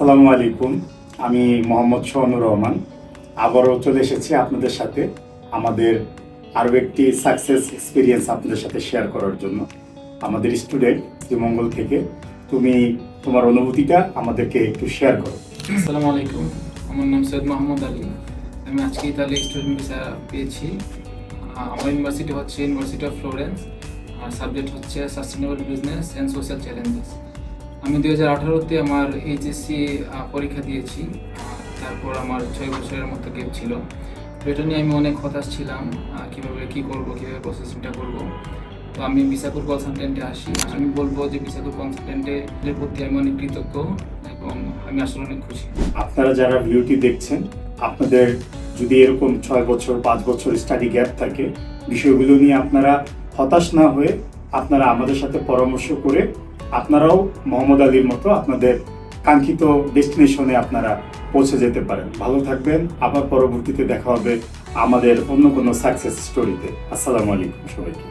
আসসালামু আলাইকুম। আমি মোহাম্মদ সোহানুর রহমান। আবারও চলে এসেছি আপনাদের সাথে আমাদের আরও একটি সাকসেস এক্সপিরিয়েন্স আপনাদের সাথে শেয়ার করার জন্য। আমাদের স্টুডেন্ট শ্রীমঙ্গল থেকে। তুমি তোমার অনুভূতিটা আমাদেরকে একটু শেয়ার করো। আসসালামু আলাইকুম। আমার নাম সৈয়দ মোহাম্মদ আলী। আমি আজকে ইতালি স্টুডেন্ট ভিসা পেয়েছি। আমার ইউনিভার্সিটি হচ্ছে ইউনিভার্সিটি অফ ফ্লোরেন্স আর সাবজেক্ট হচ্ছে sustainable business and social challenges আমি দুই হাজার আঠারোতে আমার এইচএসসি পরীক্ষা দিয়েছি। তারপর আমার ছয় বছরের মতো গেপ ছিল। তো এটা নিয়ে আমি অনেক হতাশ ছিলাম কীভাবে কী করব, কীভাবে প্রসেসিংটা করব। তো আমি বিসাকুর কনসালটেন্টে আসি। আমি বলব যে বিসাকুর কনসালটেন্টের প্রতি আমি অনেক কৃতজ্ঞ এবং আমি আসলে অনেক খুশি। আপনারা যারা ভিডিওটি দেখছেন, আপনাদের যদি এরকম ছয় বছর, পাঁচ বছর স্টাডি গ্যাপ থাকে, বিষয়গুলো নিয়ে আপনারা হতাশ না হয়ে আপনারা আমাদের সাথে পরামর্শ করে আপনারাও মোহাম্মদ আলীর মতো আপনাদের কাঙ্ক্ষিত ডেস্টিনেশনে আপনারা পৌঁছে যেতে পারেন। ভালো থাকবেন। আবার পরবর্তীতে দেখা হবে আমাদের অন্য কোনো সাকসেস স্টোরিতে। আসসালামু আলাইকুম সবাইকে।